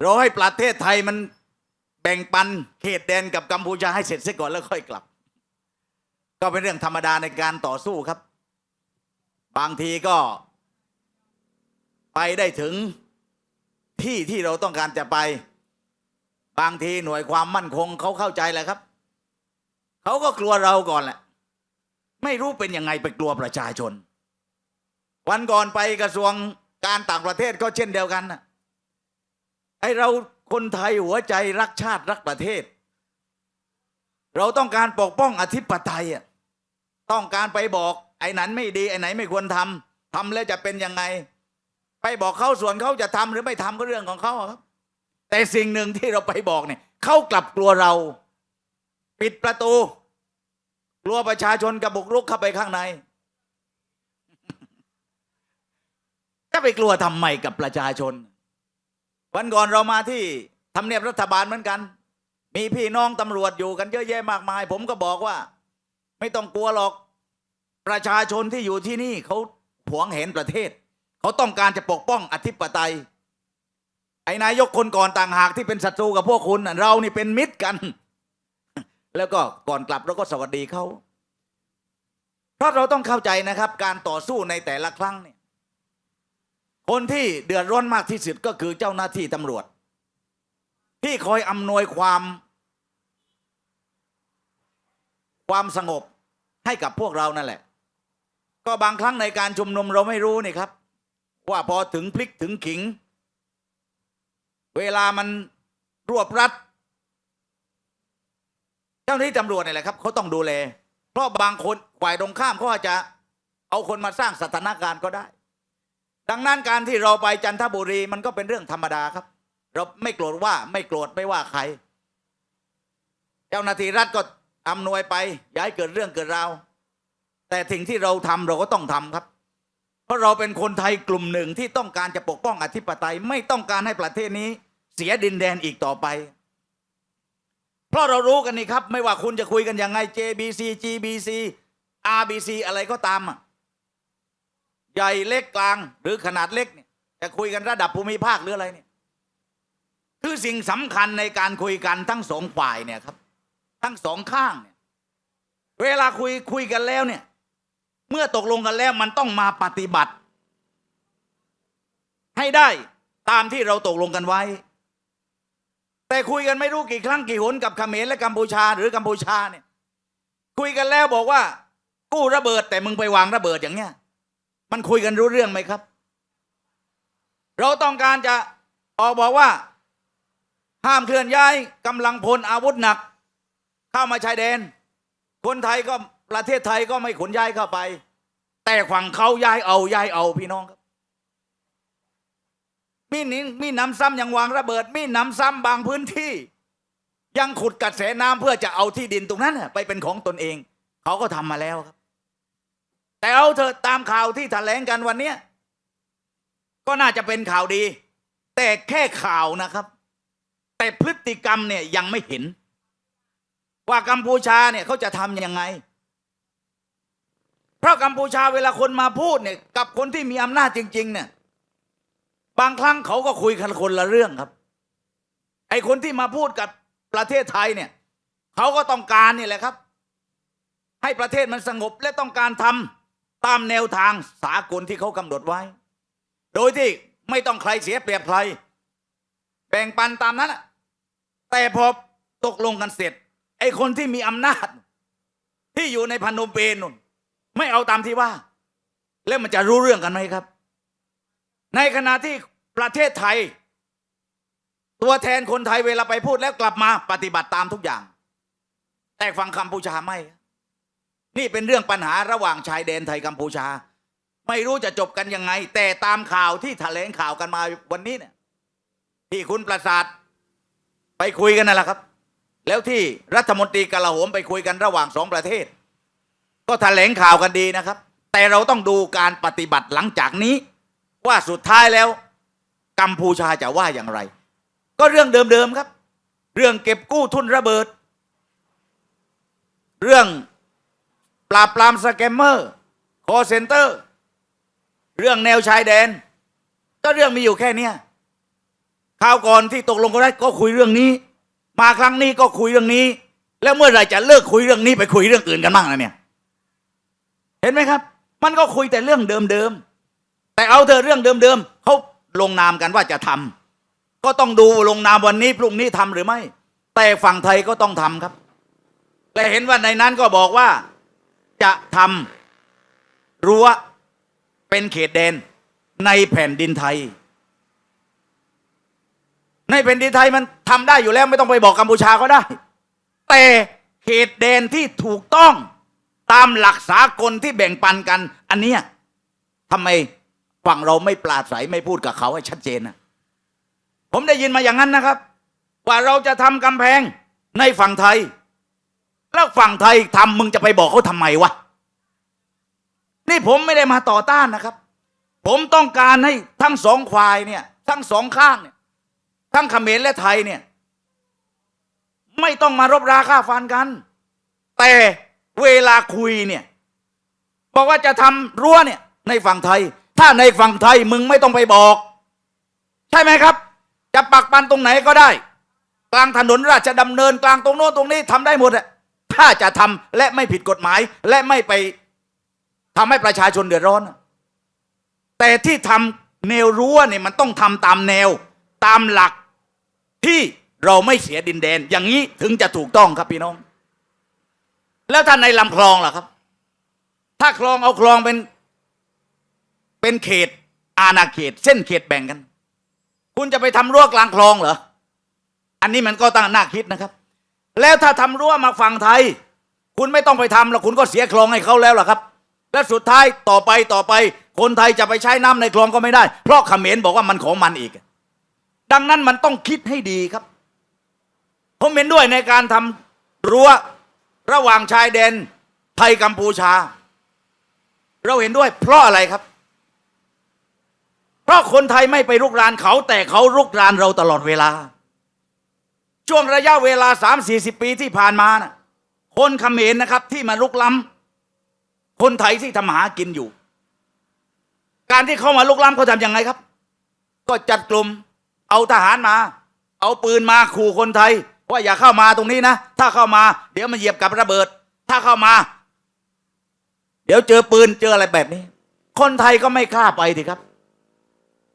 เราให้ประเทศไทยมันแบ่งปันเขตแดนกับกัมพูชาให้เสร็จเสียก่อนแล้วค่อยกลับ ก็เป็นเรื่องธรรมดาในการต่อสู้ครับ บางทีก็ ไปได้ถึงที่ที่เราต้องการจะไป บางทีหน่วยความมั่นคงเขาเข้าใจแหละครับ เขาก็กลัวเราก่อนแหละ ไม่รู้เป็นยังไงไปกลัวประชาชน วันก่อนไปกระทรวงการต่างประเทศก็เช่นเดียวกันนะ ไอเราคนไทยหัวใจรักชาติรักประเทศ เราต้องการปกป้องอธิปไตยอะต้องการไปบอก ไอ้นั้นไม่ดี ไอ้ไหนไม่ควรทำทำแล้วจะเป็นยังไง ไปบอกเขาส่วนเขาจะทำหรือไม่ทำก็เรื่องของเขาครับ แต่สิ่งหนึ่งที่เราไปบอกเนี่ยเขากลับกลัวเรา ปิดประตู กลัวประชาชนกระบุกรุกเข้าไปข้างในจะไปกลัวทำไมกับประชาชน วันก่อนเรามาที่ทำเนียบรัฐบาลเหมือนกัน มีพี่น้องตำรวจอยู่กันเยอะแยะมากมาย ผมก็บอกว่า ไม่ต้องกลัวหรอก ประชาชนที่อยู่ที่นี่เขาหวงเห็นประเทศ เขาต้องการจะปกป้องอธิปไตย ไอ้นายกคนก่อนต่างหากที่เป็นศัตรูกับพวกคุณเรานี่เป็นมิตรกัน แล้วก็ก่อนกลับเราก็สวัสดีเขาเพราะเราต้องเข้าใจนะครับ การต่อสู้ในแต่ละครั้งเนี่ย คนที่เดือดร้อนมากที่สุดก็คือเจ้าหน้าที่ตำรวจ ที่คอยอำนวยความ ความสงบให้กับพวกเรานั่นแหละ ก็บางครั้งในการชุมนุมเราไม่รู้นี่ครับ ว่าพอถึงพลิกถึงขิง เวลามันรวบรัด เจ้าหน้าที่ตำรวจนี่แหละครับเขาต้องดูแล เพราะบางคนฝ่ายตรงข้ามเขาอาจจะเอาคนมาสร้างสถานการณ์ก็ได้ ดังนั้นการที่เราไปจันทบุรีมันก็เป็นเรื่องธรรมดาครับ เราไม่โกรธว่าไม่โกรธไม่ว่าใคร เจ้าหน้าที่รัฐก็อำนวยไปอย่าให้เกิดเรื่องเกิดราวแต่สิ่งที่เราทำเราก็ต้องทำครับ เพราะเราเป็นคนไทยกลุ่มหนึ่งที่ต้องการจะปกป้องอธิปไตยไม่ต้องการให้ประเทศนี้ เสียดินแดนอีกต่อไป เพราะเรารู้กันนี่ครับ ไม่ว่าคุณจะคุยกันยังไง JBC GBC RBC อะไรก็ตามอะ ใหญ่เล็กกลางหรือขนาดเล็กเนี่ยจะคุยกันระดับภูมิภาคหรืออะไรเนี่ยคือสิ่งสำคัญในการคุยกันทั้งสองฝ่ายเนี่ยครับ ทั้งสองข้างเนี่ยเวลาคุยคุยกันแล้วเนี่ย เมื่อตกลงกันแล้วมันต้องมาปฏิบัติ ให้ได้ตามที่เราตกลงกันไว้ แต่คุยกันไม่รู้กี่ครั้งกี่หนกับเขมรและกัมพูชาหรือกัมพูชาเนี่ย คุยกันแล้วบอกว่า กู้ระเบิดแต่มึงไปวางระเบิดอย่างเนี้ย มันคุยกันรู้เรื่องไหมครับ เราต้องการจะออกบอกว่า ห้ามเคลื่อนย้ายกำลังพลอาวุธหนัก เข้ามาชายแดน คนไทยก็ประเทศไทยก็ไม่ขนย้ายเข้าไป แต่ฝั่งเขาย้ายเอาย้ายเอาพี่น้องครับมีนิมีน้ำซ้ำยังวางระเบิด มีน้ำซ้ำบางพื้นที่ ยังขุดกระแสน้ำเพื่อจะเอาที่ดินตรงนั้น ไปเป็นของตนเอง เขาก็ทำมาแล้วครับ แต่เอาเถอะตามข่าวที่แถลงกันวันเนี้ยก็น่าจะเป็นข่าวดี แต่แค่ข่าวนะครับ แต่พฤติกรรมเนี่ยยังไม่เห็น ว่ากัมพูชาเนี่ยเขาจะทำยังไง เพราะกัมพูชาเวลาคนมาพูดเนี่ยกับคนที่มีอำนาจจริง ๆ เนี่ย บางครั้งเขาก็คุยกันคนละเรื่องครับ ไอ้คนที่มาพูดกับประเทศไทยเนี่ยเขาก็ต้องการนี่แหละครับ ให้ประเทศมันสงบและต้องการทำ ตามแนวทางสากลที่เขากำหนดไว้ โดยที่ไม่ต้องใครเสียเปรียบใคร แบ่งปันตามนั้นแต่พอตกลงกันเสร็จ ไอ้คนที่มีอำนาจ ที่อยู่ในพนมเปญนุ่นไม่เอาตามที่ว่า แล้วมันจะรู้เรื่องกันไหมครับ ในขณะที่ประเทศไทย ตัวแทนคนไทยเวลาไปพูดแล้วกลับมาปฏิบัติตามทุกอย่าง แต่ฟังกัมพูชาไม่ นี่เป็นเรื่องปัญหาระหว่างชายแดนไทยกัมพูชา ไม่รู้จะจบกันยังไง แต่ตามข่าวที่แถลงข่าวกันมาวันนี้เนี่ยที่คุณประสาทไปคุยกันนั่นแหละครับ แล้วที่รัฐมนตรีกลาโหมไปคุยกันระหว่างสองประเทศ ก็แถลงข่าวกันดีนะครับ แต่เราต้องดูการปฏิบัติหลังจากนี้ ว่าสุดท้ายแล้วกัมพูชาจะว่าอย่างไร ก็เรื่องเดิมๆครับ เรื่องเก็บกู้ทุนระเบิด เรื่อง ปราบปรามสแกมเมอร์คอเซ็นเตอร์ เรื่องแนวชายแดน ก็เรื่องมีอยู่แค่เนี้ยคราวก่อนที่ตกลงกันได้ก็คุยเรื่องนี้ มาครั้งนี้ก็คุยเรื่องนี้ แล้วเมื่อไหร่จะเลิกคุยเรื่องนี้ไปคุยเรื่องอื่นกันบ้างนะเนี่ย เห็นไหมครับ มันก็คุยแต่เรื่องเดิมๆแต่เอาเธอเรื่องเดิมๆเขาลงนามกันว่าจะทำก็ต้องดูลงนามวันนี้พรุ่งนี้ทำหรือไม่ แต่ฝั่งไทยก็ต้องทำครับและเห็นว่าในนั้นก็บอกว่า จะทำรั้วเป็นเขตแดนในแผ่นดินไทย ในแผ่นดินไทยมันทำได้อยู่แล้วไม่ต้องไปบอกกัมพูชาก็ได้ แต่เขตแดนที่ถูกต้องตามหลักสากลที่แบ่งปันกัน อันเนี้ยทำไมฝั่งเราไม่ปราศัยไม่พูดกับเขาให้ชัดเจนนะผมได้ยินมาอย่างนั้นนะครับ ว่าเราจะทำกำแพงในฝั่งไทย แล้วฝั่งไทยทำมึงจะไปบอกเขาทำไมวะนี่ผมไม่ได้มาต่อต้านนะครับ ผมต้องการให้ทั้งสองควายเนี่ย ทั้งสองข้างเนี่ย ทั้งเขมรและไทยเนี่ย ไม่ต้องมารบราค่าฟันกัน แต่เวลาคุยเนี่ยบอกว่าจะทำรั้วเนี่ย ในฝั่งไทย ถ้าในฝั่งไทยมึงไม่ต้องไปบอก ใช่ไหมครับ จะปักปันตรงไหนก็ได้ กลางถนนราชดำเนินกลางตรงโน้นตรงนี้ทำได้หมดอะ ถ้าจะทำและไม่ผิดกฎหมาย และไม่ไปทำให้ประชาชนเดือดร้อน แต่ที่ทำแนวรั้วเนี่ยมันต้องทำตามแนวตามหลักที่เราไม่เสียดินแดน อย่างนี้ถึงจะถูกต้องครับพี่น้อง แล้วถ้าในลำคลองล่ะครับ ถ้าคลองเอาคลองเป็นเป็นเขตอาณาเขต เส้นเขตแบ่งกัน คุณจะไปทำรั้วกลางคลองเหรออันนี้มันก็ตั้งน่าคิดนะครับ แล้วถ้าทำรั้วมาฝั่งไทย คุณไม่ต้องไปทำแล้วคุณก็เสียคลองให้เขาแล้วล่ะครับ และสุดท้ายต่อไปต่อไป คนไทยจะไปใช้น้ำในคลองก็ไม่ได้ เพราะเขมรบอกว่ามันของมันอีก ดังนั้นมันต้องคิดให้ดีครับ ผมเห็นด้วยในการทำรั้วระหว่างชายแดนไทยกัมพูชา เราเห็นด้วย เพราะอะไรครับ เพราะคนไทยไม่ไปรุกรานเขาแต่เขารุกรานเราตลอดเวลา ช่วงระยะเวลาสามสี่สิบปีที่ผ่านมานะคนเขมรนะครับที่มาลุกล้ำคนไทยที่ทำหากินอยู่ การที่เขามาลุกล้ำเขาทำยังไงครับ ก็จัดกลุ่มเอาทหารมา เอาปืนมาขู่คนไทย ว่าอย่าเข้ามาตรงนี้นะ ถ้าเข้ามา เดี๋ยวมันเหยียบกับระเบิด ถ้าเข้ามา เดี๋ยวเจอปืนเจออะไรแบบนี้ คนไทยก็ไม่กล้าไปทีครับ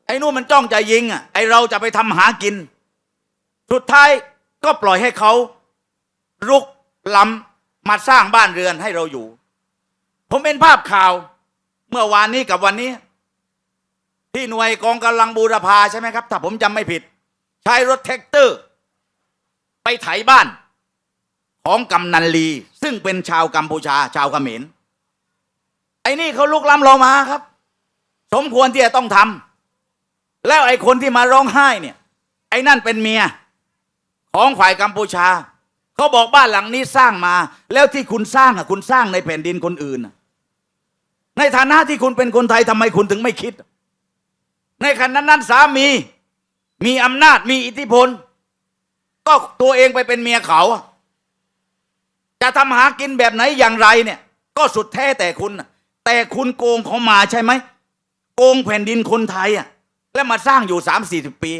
ไอ้นู่นมันจ้องจะยิงอะไอ้เราจะไปทำหากิน สุดท้าย ก็ปล่อยให้เขารุกล้ำมาสร้างบ้านเรือนให้เราอยู่ ผมเป็นภาพข่าวเมื่อวานนี้กับวันนี้ ที่หน่วยกองกำลังบูรพาใช่ไหมครับ ถ้าผมจำไม่ผิด ใช้รถแท็กเตอร์ ไปไถบ้าน ของกำนันลี ซึ่งเป็นชาวกัมพูชา ชาวเขมรไอ้นี่เขาลุกล้ำเรามาครับ สมควรที่จะต้องทำแล้วไอ้คนที่มาร้องไห้เนี่ย ไอ้นั่นเป็นเมีย ของฝ่ายกัมพูชา เขาบอกบ้านหลังนี้สร้างมา แล้วที่คุณสร้างอะคุณสร้างในแผ่นดินคนอื่น ในฐานะที่คุณเป็นคนไทยทำไมคุณถึงไม่คิด ในขณะนั้นสามีมีอำนาจมีอิทธิพล ก็ตัวเองไปเป็นเมียเขา จะทำหากินแบบไหนอย่างไรเนี่ย ก็สุดแท้แต่คุณ แต่คุณโกงเขามาใช่ไหมโกงแผ่นดินคนไทยอะ แล้วมาสร้างอยู่สามสี่สิบปี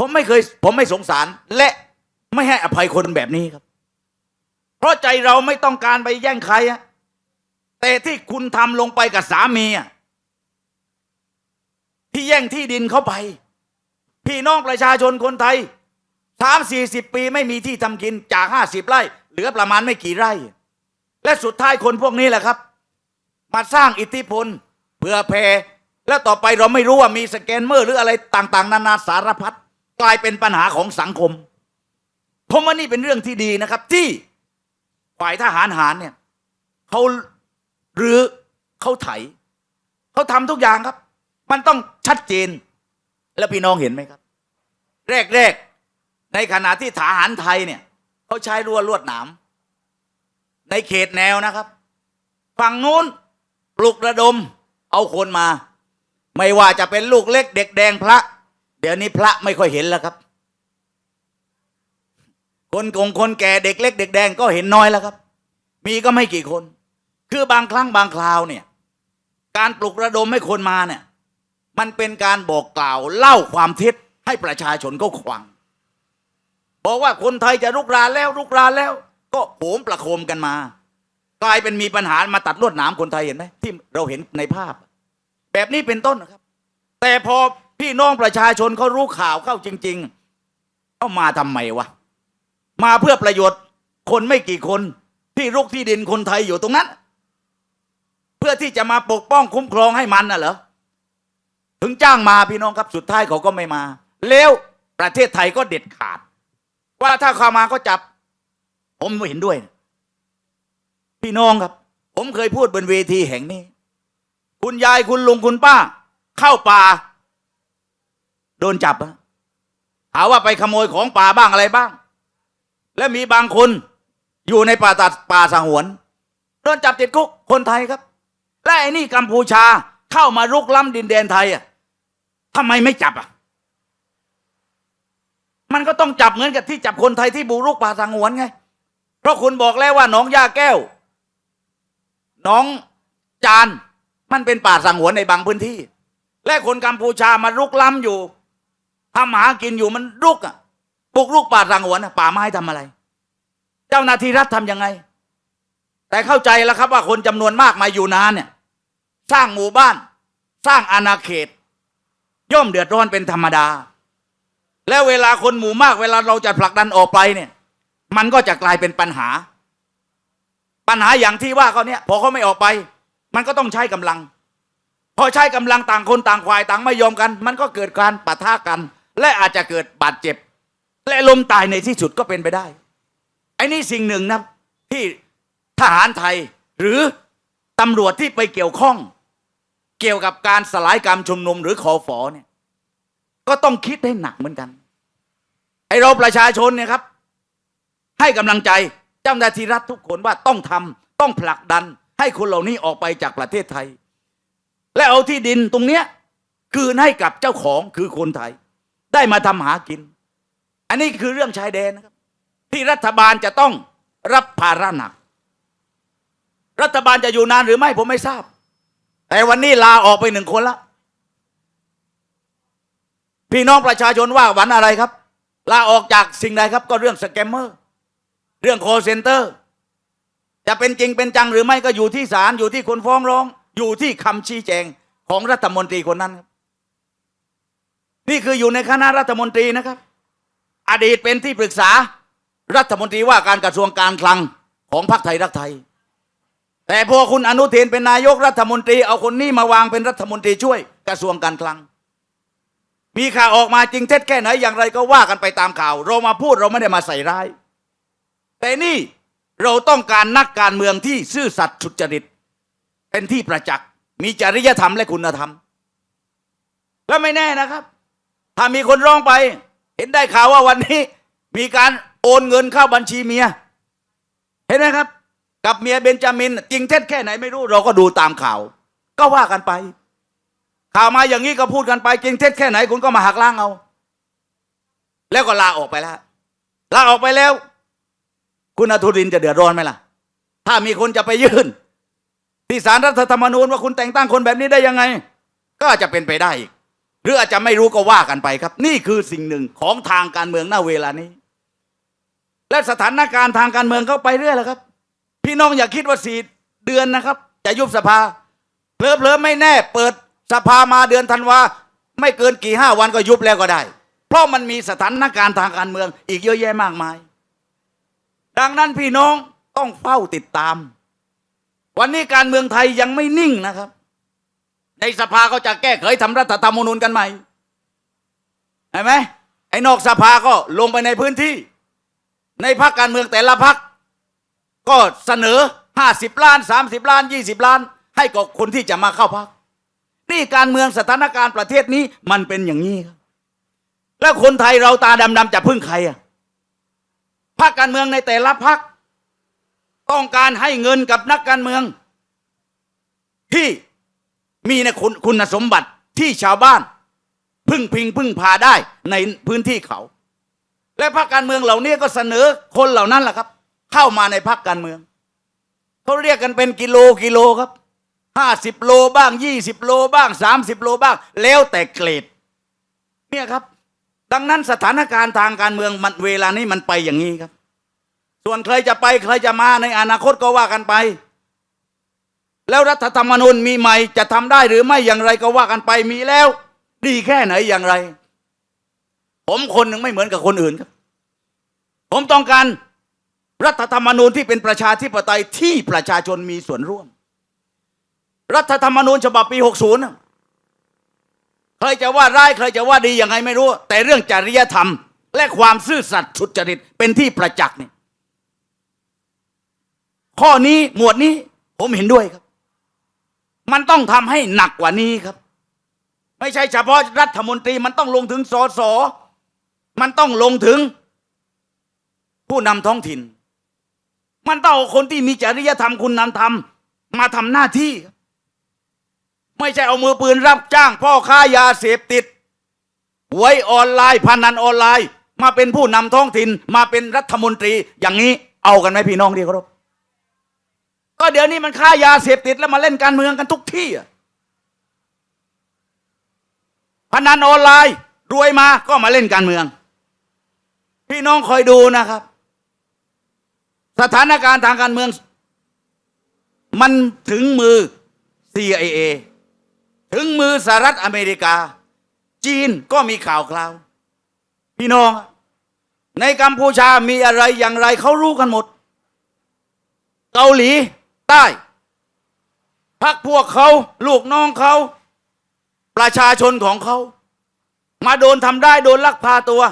ผมไม่เคย ผมไม่สงสาร และไม่ให้อภัยคนแบบนี้ครับ เพราะใจเราไม่ต้องการไปแย่งใครอะแต่ที่คุณทำลงไปกับสามีอะที่แย่งที่ดินเขาไป พี่น้องประชาชนคนไทยสามสี่สิบปีไม่มีที่ทำกินจากห้าสิบไร่ เหลือประมาณไม่กี่ไร่ และสุดท้ายคนพวกนี้แหละครับ มาสร้างอิทธิพลเพื่อแผ่แล้วต่อไปเราไม่รู้ว่ามีสแกนเมอร์หรืออะไรต่าง ๆ นานาสารพัด กลายเป็นปัญหาของสังคม ผมว่านี่เป็นเรื่องที่ดีนะครับ ที่ฝ่ายทหารหารเนี่ยเขาหรือเขาไถเขาทำทุกอย่างครับ มันต้องชัดเจน แล้วพี่น้องเห็นไหมครับ แรกๆในขณะที่ทหารไทยเนี่ยเขาใช้รั้วลวดหนามในเขตแนวนะครับ ฝั่งนู้นปลุกระดม เอาคนมา ไม่ว่าจะเป็นลูกเล็กเด็กแดงพระ เดี๋ยวนี้พระไม่ค่อยเห็นแล้วครับ คนกงคนแก่เด็กเล็ก เด็กแดงก็เห็นน้อยแล้วครับ มีก็ไม่กี่คน คือบางครั้งบางคราวเนี่ย การปลุกระดมให้คนมาเนี่ย มันเป็นการบอกกล่าวเล่าความเท็จให้ประชาชนเขาขวัง บอกว่าคนไทยจะลุกรานแล้วลุกรานแล้ว ก็โหมประโคมกันมา กลายเป็นมีปัญหามาตัดลวดหนามคนไทยเห็นไหมที่เราเห็นในภาพ แบบนี้เป็นต้นนะครับ แต่พอ พี่น้องประชาชนเขารู้ข่าวเข้าจริง ๆ เอามาทำไมวะ มาเพื่อประโยชน์คนไม่กี่คนที่รุกที่ดินคนไทยอยู่ตรงนั้น เพื่อที่จะมาปกป้องคุ้มครองให้มันน่ะเหรอถึงจ้างมาพี่น้องครับสุดท้ายเขาก็ไม่มา แล้วประเทศไทยก็เด็ดขาด ว่าถ้าเขามาก็จับ ผมไม่เห็นด้วย พี่น้องครับ ผมเคยพูดบนเวทีแห่งนี้ คุณยายคุณลุงคุณป้า เข้าป่า โดนจับอะหาว่าไปขโมยของป่าบ้างอะไรบ้าง และมีบางคนอยู่ในป่าตัดป่าสงวนโดนจับติดคุกคนไทยครับ และไอ้นี่กัมพูชาเข้ามารุกล้ำดินแดนไทยอะทำไมไม่จับอะ มันก็ต้องจับเหมือนกับที่จับคนไทยที่บุรุกป่าสงวนไง เพราะคุณบอกแล้วว่าหนองยาแก้วหนองจานมันเป็นป่าสงวนในบางพื้นที่ และคนกัมพูชามารุกล้ำอยู่ ทำหมากินอยู่มันรุกอะบุกรุกป่าสงวนป่าไม้ทำอะไร เจ้าหน้าที่รัฐทำยังไง แต่เข้าใจแล้วครับว่าคนจำนวนมากมาอยู่นานเนี่ย สร้างหมู่บ้าน สร้างอาณาเขต ย่อมเดือดร้อนเป็นธรรมดา แล้วเวลาคนหมู่มาก เวลาเราจะผลักดันออกไปเนี่ย มันก็จะกลายเป็นปัญหา ปัญหาอย่างที่ว่าเขาเนี่ยพอเขาไม่ออกไป มันก็ต้องใช้กำลัง พอใช้กำลังต่างคนต่างฝ่ายต่างไม่ยอมกัน มันก็เกิดการปะทะกัน และอาจจะเกิดบาดเจ็บ และล้มตายในที่สุดก็เป็นไปได้ไอ้นี่สิ่งหนึ่งนะที่ทหารไทยหรือตำรวจที่ไปเกี่ยวข้อง เกี่ยวกับการสลายการชุมนุมหรือคอฟอเนี่ยก็ต้องคิดให้หนักเหมือนกันไอเราประชาชนเนี่ยครับ ให้กำลังใจเจ้าหน้าที่รัฐทุกคนว่าต้องทำต้องผลักดัน ให้คนเหล่านี้ออกไปจากประเทศไทย และเอาที่ดินตรงเนี้ยคืนให้กับเจ้าของคือคนไทย ได้มาทำหากิน อันนี้คือเรื่องชายแดนนะครับ ที่รัฐบาลจะต้องรับภาระหนัก รัฐบาลจะอยู่นานหรือไม่ผมไม่ทราบ แต่วันนี้ลาออกไปหนึ่งคนละ พี่น้องประชาชนว่าหวันอะไรครับ ลาออกจากสิ่งใดครับ ก็เรื่องสแกมเมอร์ เรื่องโคเซนเตอร์ จะเป็นจริงเป็นจังหรือไม่ก็อยู่ที่ศาลอยู่ที่คนฟ้องร้อง อยู่ที่คำชี้แจงของรัฐมนตรีคนนั้นครับ นี่คืออยู่ในคณะรัฐมนตรีนะครับ อดีตเป็นที่ปรึกษารัฐมนตรีว่าการกระทรวงการคลังของพรรคไทยรักไทย แต่พอคุณอนุทินเป็นนายกรัฐมนตรี เอาคนนี้มาวางเป็นรัฐมนตรีช่วยกระทรวงการคลัง มีข่าวออกมาจริงเท็จแค่ไหนอย่างไรก็ว่ากันไปตามข่าว เรามาพูดเราไม่ได้มาใส่ร้าย แต่นี่เราต้องการนักการเมืองที่ซื่อสัตย์สุจริต เป็นที่ประจักษ์มีจริยธรรมและคุณธรรม แล้วไม่แน่นะครับ ถ้ามีคนร้องไป เห็นได้ข่าวว่าวันนี้ มีการโอนเงินเข้าบัญชีเมีย เห็นไหมครับ กับเมียเบนจามิน จริงเท็จแค่ไหนไม่รู้เราก็ดูตามข่าว ก็ว่ากันไป ข่าวมาอย่างนี้ก็พูดกันไป จริงเท็จแค่ไหนคุณก็มาหักล้างเอา แล้วก็ลาออกไปแล้วลาออกไปแล้ว คุณอทุรินจะเดือดร้อนไหมล่ะ ถ้ามีคนจะไปยื่น ที่สารรัฐธรรมนูญว่าคุณแต่งตั้งคนแบบนี้ได้ยังไง ก็อาจจะเป็นไปได้อีก หรืออาจจะไม่รู้ก็ว่ากันไปครับ นี่คือสิ่งหนึ่งของทางการเมืองหน้าเวลานี้ และสถานการณ์ทางการเมืองเข้าไปเรื่อยแล้วครับ พี่น้องอย่าคิดว่าสี่เดือนนะครับ จะยุบสภาเพลอๆไม่แน่ เปิดสภามาเดือนธันวาไม่เกินกี่ห้าวันก็ยุบแล้วก็ได้ เพราะมันมีสถานการณ์ทางการเมืองอีกเยอะแยะมากมาย ดังนั้นพี่น้องต้องเฝ้าติดตาม วันนี้การเมืองไทยยังไม่นิ่งนะครับ ในสภาเขาจะแก้ไขทำรัฐธรรมนูญกันใหม่เห็นไหมไอ้นอกสภาก็ลงไปในพื้นที่ ในพรรคการเมืองแต่ละพรรคก็เสนอ50ล้าน30ล้าน20ล้าน ให้กับคนที่จะมาเข้าพรรคนี่การเมืองสถานการณ์ประเทศนี้มันเป็นอย่างนี้ครับแล้วคนไทยเราตาดำๆจะพึ่งใครอะพรรคการเมืองในแต่ละพรรคต้องการให้เงินกับนักการเมือง ที่ มีในคุณคุณสมบัติที่ชาวบ้าน พึ่งพิงพึ่งพาได้ในพื้นที่เขา และพรรคการเมืองเหล่านี้ก็เสนอคนเหล่านั้นแหละครับ เข้ามาในพรรคการเมืองเขาเรียกกันเป็นกิโลกิโลครับห้าสิบโลบ้างยี่สิบโลบ้างสามสิบโลบ้าง แล้วแต่เกรดเนี่ยครับ ดังนั้นสถานการณ์ทางการเมืองมันเวลานี้มันไปอย่างนี้ครับ ส่วนใครจะไปใครจะมาในอนาคตก็ว่ากันไป แล้วรัฐธรรมนูญมีใหม่จะทำได้หรือไม่อย่างไรก็ว่ากันไปมีแล้ว ดีแค่ไหนอย่างไร ผมคนหนึ่งไม่เหมือนกับคนอื่นครับ ผมต้องการรัฐธรรมนูญที่เป็นประชาธิปไตยที่ประชาชนมีส่วนร่วม รัฐธรรมนูญฉบับปี 60น่ะใครจะว่าร้ายใครจะว่าดียังไงไม่รู้ แต่เรื่องจริยธรรม และความซื่อสัตย์สุจริตเป็นที่ประจักษ์นี่ข้อนี้หมวดนี้ผมเห็นด้วยครับ มันต้องทำให้หนักกว่านี้ครับ ไม่ใช่เฉพาะรัฐมนตรีมันต้องลงถึงสสมันต้องลงถึง ผู้นำท้องถิ่น มันต้องเอาคนที่มีจริยธรรมคุณนำธรรม มาทำหน้าที่ ไม่ใช่เอามือปืนรับจ้าง พ่อค้ายาเสพติดหวยออนไลน์พนันออนไลน์ มาเป็นผู้นำท้องถิ่น มาเป็นรัฐมนตรีอย่างนี้เอากันไหมพี่น้องที่เคารพ ก็เดี๋ยวนี้มันค้ายาเสพติดแล้วมาเล่นการเมืองกันทุกที่อะพนันออนไลน์รวยมาก็มาเล่นการเมือง พี่น้องคอยดูนะครับ สถานการณ์ทางการเมือง มันถึงมือ CIA ถึงมือสหรัฐอเมริกา จีนก็มีข่าวคราว พี่น้อง ในกัมพูชามีอะไรอย่างไรเขารู้กันหมด เกาหลี ใต้พักพวกเขาลูกน้องเขา ประชาชนของเขา มาโดนทำได้โดนลักพาตัว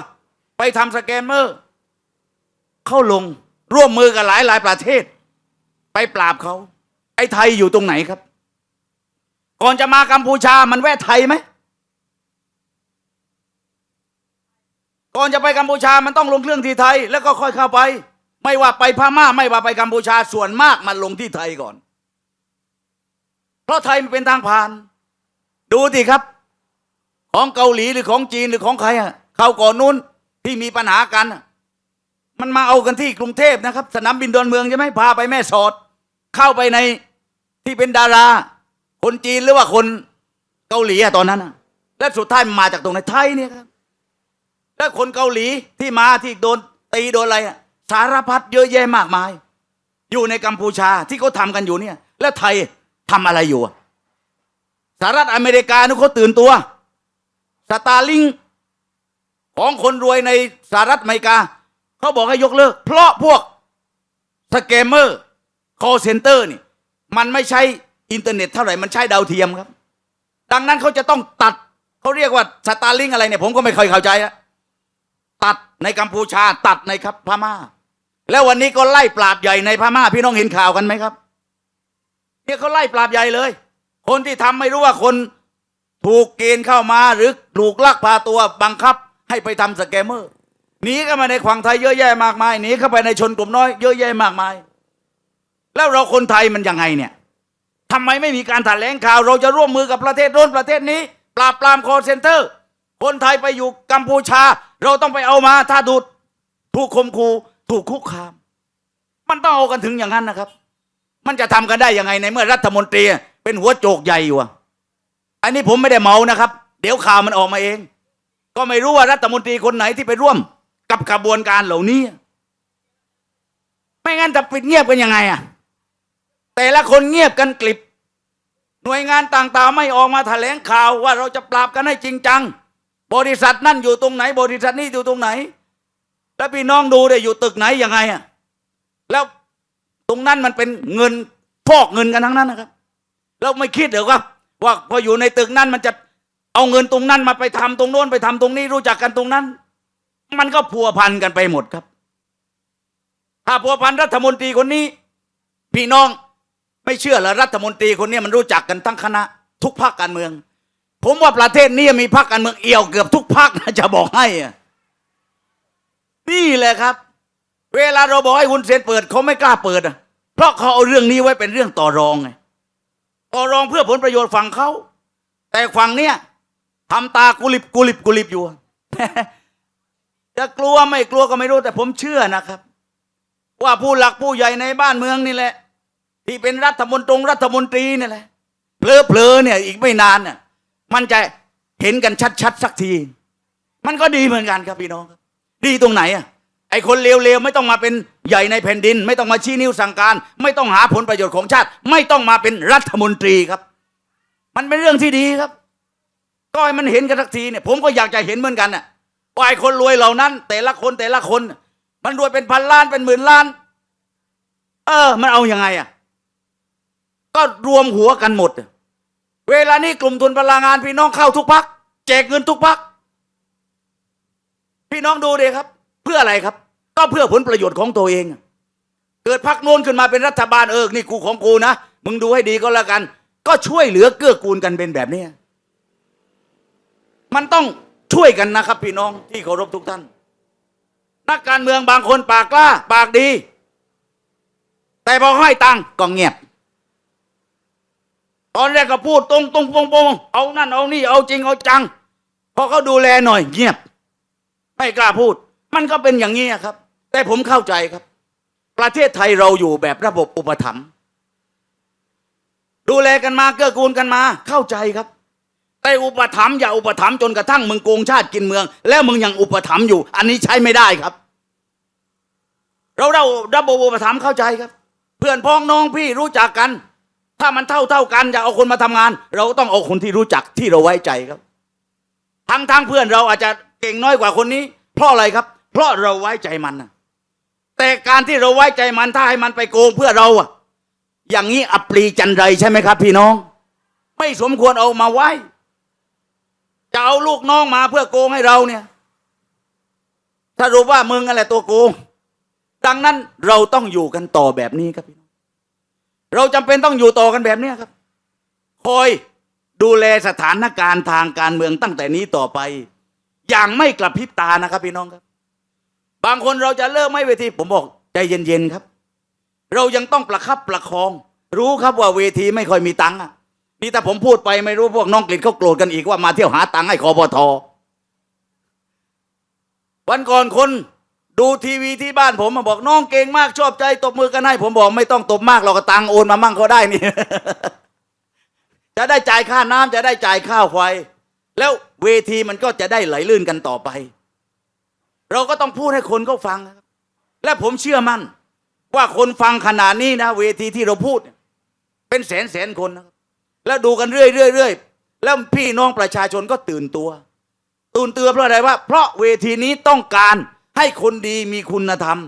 ไปทำสแกมเมอร์ เข้าลงร่วมมือกับหลายหลายประเทศ ไปปราบเขา ไอ้ไทยอยู่ตรงไหนครับ ก่อนจะมากัมพูชามันแวะไทยไหมก่อนจะไปกัมพูชามันต้องลงเครื่องที่ไทย แล้วก็ค่อยเข้าไป ไม่ว่าไปพม่าไม่ว่าไปกัมพูชาส่วนมากมันลงที่ไทยก่อน เพราะไทยมันเป็นทางผ่าน ดูสิครับ ของเกาหลีหรือของจีนหรือของใครอะเขาก่อนนู้นที่มีปัญหากัน มันมาเอากันที่กรุงเทพนะครับ สนามบินดอนเมืองใช่ไหมพาไปแม่สอด เข้าไปในที่เป็นดารา คนจีนหรือว่าคนเกาหลีอะตอนนั้นอะและสุดท้ายมันมาจากตรงไหนไทยเนี่ยครับ แล้วคนเกาหลีที่มาที่โดนตีโดนอะไรอะ สารพัดเยอะแยะมากมาย อยู่ในกัมพูชาที่เขาทำกันอยู่เนี่ย แล้วไทยทำอะไรอยู่สหรัฐอเมริกานี่เขาตื่นตัวสตาร์ลิงของคนรวยในสหรัฐอเมริกา เขาบอกให้ยกเลิก เพราะพวกสแกมเมอร์คอเซ็นเตอร์นี่ มันไม่ใช้อินเทอร์เน็ตเท่าไหร่ มันใช้ดาวเทียมครับ ดังนั้นเขาจะต้องตัดเขาเรียกว่าสตาร์ลิงอะไรเนี่ย ผมก็ไม่เคยเข้าใจอะตัดในกัมพูชาตัดในครับพม่า แล้ววันนี้ก็ไล่ปราบใหญ่ในพม่าพี่น้องเห็นข่าวกันไหมครับ เนี่ยเขาไล่ปราบใหญ่เลย คนที่ทำไม่รู้ว่าคนถูกเกณฑ์เข้ามาหรือถูกลักพาตัวบังคับให้ไปทำสแกมเมอร์หนีเข้ามาในขวางไทยเยอะแยะมากมายหนีเข้าไปในชนกลุ่มน้อย เยอะแยะมากมาย แล้วเราคนไทยมันยังไงเนี่ยทำไมไม่มีการแถลงข่าว เราจะร่วมมือกับประเทศโน้นประเทศนี้ ปราบปรามคอร์เซนเตอร์ คนไทยไปอยู่กัมพูชา เราต้องไปเอามาถ้าดูดถูกคมคู ถูกคุกคาม มันต้องเอากันถึงอย่างนั้นนะครับ มันจะทำกันได้ยังไงในเมื่อรัฐมนตรี เป็นหัวโจกใหญ่อยู่อะอันนี้ผมไม่ได้เมานะครับ เดี๋ยวข่าวมันออกมาเอง ก็ไม่รู้ว่ารัฐมนตรีคนไหนที่ไปร่วม กับกระบวนการเหล่านี้ ไม่งั้นจะปิดเงียบกันยังไงอะแต่ละคนเงียบกันกลิบ หน่วยงานต่างๆ ไม่ออกมาแถลงข่าวว่าเราจะปราบกันให้จริงจัง บริษัทนั่นอยู่ตรงไหน บริษัทนี้อยู่ตรงไหน แล้วพี่น้องดูได้อยู่ตึกไหนยังไงอะแล้วตรงนั้นมันเป็นเงินพอกเงินกันทั้งนั้นนะครับแล้วไม่คิดเหรอครับว่าพออยู่ในตึกนั้นมันจะเอาเงินตรงนั้นมาไปทำตรงโน้นไปทำตรงนี้รู้จักกันตรงนั้น มันก็พัวพันกันไปหมดครับ ถ้าพัวพันรัฐมนตรีคนนี้ พี่น้องไม่เชื่อเหรอรัฐมนตรีคนนี้มันรู้จักกันทั้งคณะ ทุกภาคการเมือง ผมว่าประเทศนี้มีพรรคการเมืองเอี่ยวเกือบทุกพรรคนะจะบอกให้อะ นี่แหละครับ เวลาเราบอกให้คุณเซนเปิดเขาไม่กล้าเปิดอะ เพราะเขาเอาเรื่องนี้ไว้เป็นเรื่องต่อรองไงต่อรองเพื่อผลประโยชน์ฝั่งเขาแต่ฝั่งเนี้ยทำตากุลิบกุลิบกุลิบอยู่จะกลัวไม่กลัวก็ไม่รู้แต่ผมเชื่อนะครับ ว่าผู้หลักผู้ใหญ่ในบ้านเมืองนี่แหละ ที่เป็นรัฐมนตรีรัฐมนตรีนี่แหละเพลอเพลอๆเนี่ย อีกไม่นานน่ะมันจะเห็นกันชัดๆสักที มันก็ดีเหมือนกันครับพี่น้องครับ ดีตรงไหนอะไอ้คนเลวๆไม่ต้องมาเป็นใหญ่ในแผ่นดิน ไม่ต้องมาชี้นิ้วสั่งการ ไม่ต้องหาผลประโยชน์ของชาติ ไม่ต้องมาเป็นรัฐมนตรีครับ มันเป็นเรื่องที่ดีครับก็ให้มันเห็นกันสักทีเนี่ยผมก็อยากจะเห็นเหมือนกันน่ะว่าไอ้คนรวยเหล่านั้น แต่ละคนแต่ละคน มันรวยเป็นพันล้านเป็นหมื่นล้าน เออ มันเอาอยัางไงอะก็รวมหัวกันหมด เวลานี้กลุ่มทุนพลังงานพี่น้องเข้าทุกพักแจกเงินทุกพัก พี่น้องดูเดิครับ เพื่ออะไรครับ ก็เพื่อผลประโยชน์ของตัวเอง เกิดพักโน้นขึ้นมาเป็นรัฐบาลเออนี่กูของกูนะมึงดูให้ดีก็แล้วกัน ก็ช่วยเหลือเกื้อกูลกันเป็นแบบนี้มันต้องช่วยกันนะครับ พี่น้องที่เคารพทุกท่าน นักการเมืองบางคนปากกล้า ปากดี แต่พอให้ตังก็เงียบ ตอนแรกก็พูดตรงตรงปงปงเอานั่นเอานี่เอาจริงเอาจังพอเขาดูแลหน่อยเงียบ ไม่กล้าพูด มันก็เป็นอย่างนี้ครับ แต่ผมเข้าใจครับ ประเทศไทยเราอยู่แบบระบบอุปถัมภ์ดูแลกันมาเกื้อกูลกันมา เข้าใจครับ แต่อุปถัมภ์อย่าอุปถัมภ์จนกระทั่งมึงโกงชาติกินเมือง แล้วมึงยังอุปถัมภ์อยู่ อันนี้ใช้ไม่ได้ครับ เราเราระบบอุปถัมภ์เข้าใจครับ เพื่อนพ้องน้องพี่รู้จักกัน ถ้ามันเท่าเท่ากันจะเอาคนมาทำงาน เราก็ต้องเอาคนที่รู้จักที่เราไว้ใจครับ ทั้งทั้งเพื่อนเราอาจจะ เก่งน้อยกว่าคนนี้ เพราะอะไรครับ เพราะเราไว้ใจมันนะแต่การที่เราไว้ใจมันถ้าให้มันไปโกงเพื่อเราอะอย่างนี้อัปรีจันไรใช่ไหมครับ พี่น้อง ไม่สมควรเอามาไว้จะเอาลูกน้องมาเพื่อโกงให้เราเนี่ย ถ้ารู้ว่ามึงอะไรตัวโกง ดังนั้นเราต้องอยู่กันต่อแบบนี้ครับพี่น้อง เราจำเป็นต้องอยู่ต่อกันแบบเนี้ครับ คอยดูแลสถานการณ์ทางการเมืองตั้งแต่นี้ต่อไป อย่างไม่กระพริบตานะครับพี่น้องครับ บางคนเราจะเลิกไม่เวที ผมบอกใจเย็นๆครับ เรายังต้องประคับประคอง รู้ครับว่าเวทีไม่ค่อยมีตังค์นี่แต่ผมพูดไปไม่รู้พวกน้องกฤษเขาโกรธกันอีกว่ามาเที่ยวหาตังค์ให้คอปทวันก่อนคนดูทีวีที่บ้านผมมาบอกน้องเก่งมากชอบใจตบมือกันให้ ผมบอกไม่ต้องตบมากเราก็ตังค์โอนมามั่งเขาได้นี่ จะได้จ่ายค่าน้ำจะได้จ่ายค่าไฟ แล้วเวทีมันก็จะได้ไหลลื่นกันต่อไป เราก็ต้องพูดให้คนเขาฟัง และผมเชื่อมั่น ว่าคนฟังขนาดนี้นะ เวทีที่เราพูด เป็นแสนแสนคนนะแล้วดูกันเรื่อยเรื่อยเรื่อยแล้วพี่น้องประชาชนก็ตื่นตัว ตื่นเตัวเพราะอะไรว่า เพราะเวทีนี้ต้องการให้คนดีมีคุณธรรม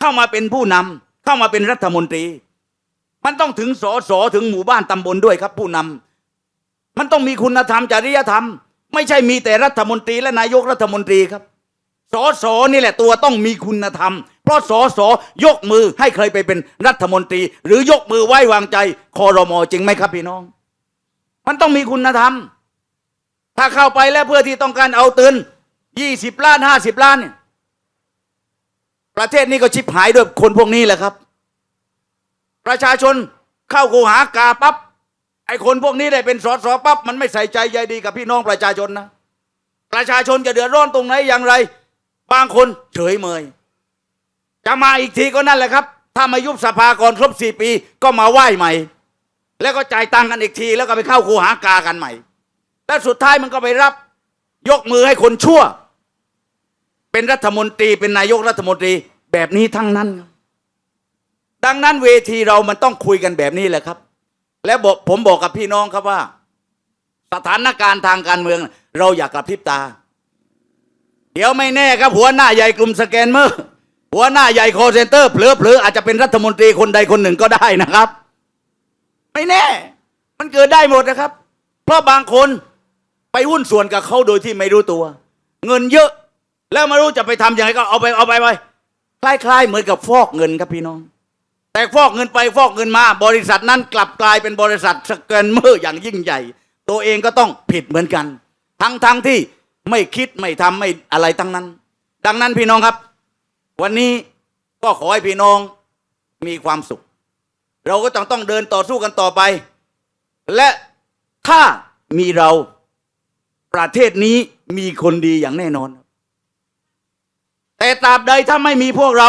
เข้ามาเป็นผู้นำเข้ามาเป็นรัฐมนตรี มันต้องถึงสอสอถึงหมู่บ้านตำบลด้วยครับ ผู้นำ มันต้องมีคุณธรรมจริยธรรม ไม่ใช่มีแต่รัฐมนตรีและนายกรัฐมนตรีครับสอสอนี่แหละตัวต้องมีคุณธรรม เพราะสอสอยกมือให้เคยไปเป็นรัฐมนตรี หรือยกมือไว้วางใจคอรมอจริงไหมครับพี่น้อง มันต้องมีคุณธรรม ถ้าเข้าไปแล้วเพื่อที่ต้องการเอาตืนยี่สิบล้านห้าสิบล้านเนี่ยประเทศนี้ก็ชิบหายด้วยคนพวกนี้แหละครับ ประชาชนเข้ากูหากาปับ๊บ ไอ้คนพวกนี้ได้เป็นสอสอปั๊บมันไม่ใส่ใจใยดีกับพี่น้องประชาชนนะ ประชาชนจะเดือดร้อนตรงไหนอย่างไร บางคนเฉยเมย จะมาอีกทีก็นั่นแหละครับ ถ้ามายุบสภาก่อนครบสี่ปีก็มาไหว้ใหม่ แล้วก็จ่ายตังค์กันอีกที แล้วก็ไปเข้าคูหากากันใหม่ แล้วสุดท้ายมันก็ไปรับ ยกมือให้คนชั่ว เป็นรัฐมนตรีเป็นนายกรัฐมนตรีแบบนี้ทั้งนั้น ดังนั้นเวทีเรามันต้องคุยกันแบบนี้แหละครับ และบอกผมบอกกับพี่น้องครับว่า สถานการณ์ทางการเมือง เราอยากกระพริบตา เดี๋ยวไม่แน่ครับ หัวหน้าใหญ่กลุ่มสแกนเมอร์หัวหน้าใหญ่คอเซนเตอร์เผลอๆอาจจะเป็นรัฐมนตรีคนใดคนหนึ่งก็ได้นะครับ ไม่แน่ มันเกิดได้หมดนะครับ เพราะบางคนไปหุ้นส่วนกับเขาโดยที่ไม่รู้ตัว เงินเยอะ แล้วไม่รู้จะไปทำยังไงก็เอาไปเอาไปไปคล้ายๆเหมือนกับฟอกเงินครับพี่น้อง แต่ฟอกเงินไปฟอกเงินมา บริษัทนั้นกลับกลายเป็นบริษัทสแกนเมอร์อย่างยิ่งใหญ่ ตัวเองก็ต้องผิดเหมือนกัน ทั้งทั้งที่ไม่คิดไม่ทำไม่อะไรทั้งนั้น ดังนั้นพี่น้องครับ วันนี้ก็ขอให้พี่น้องมีความสุข เราก็ต้องต้องเดินต่อสู้กันต่อไป และถ้ามีเราประเทศนี้มีคนดีอย่างแน่นอน แต่ตราบใดถ้าไม่มีพวกเรา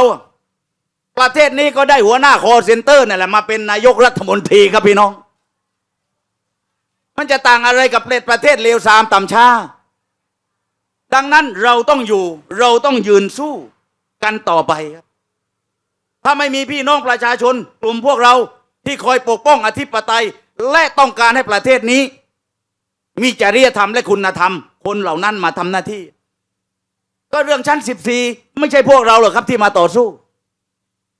ประเทศนี้ก็ได้หัวหน้าคอเซ็นเตอร์นั่แหละมาเป็นนายกรัฐมนตรีครับพี่น้อง มันจะต่างอะไรกับประเทศเลวทรามต่ำชา ดังนั้นเราต้องอยู่เราต้องยืนสู้กันต่อไปครับ ถ้าไม่มีพี่น้องประชาชนกลุ่มพวกเราที่คอยปกป้องอธิปไตย และต้องการให้ประเทศนี้ มีจริยธรรมและคุณธรรม คนเหล่านั้นมาทำหน้าที่ ก็เรื่องชั้นสิบสี่ไม่ใช่พวกเราหรอกครับที่มาต่อสู้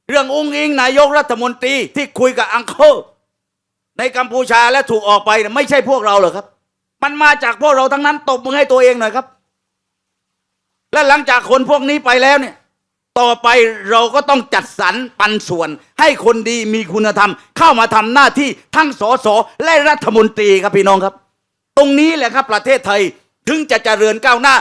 เรื่องอุ้งอิงนายกรัฐมนตรีที่คุยกับอังเคิลในกัมพูชาและถูกออกไปไม่ใช่พวกเราหรอครับ มันมาจากพวกเราทั้งนั้นตบมือให้ตัวเองหน่อยครับ และหลังจากคนพวกนี้ไปแล้วเนี่ย ต่อไปเราก็ต้องจัดสรรปันส่วน ให้คนดีมีคุณธรรม เข้ามาทำหน้าที่ทั้งสสและรัฐมนตรีครับพี่น้องครับ ตรงนี้แหละครับประเทศไทยถึงจะเจริญก้าวหน้า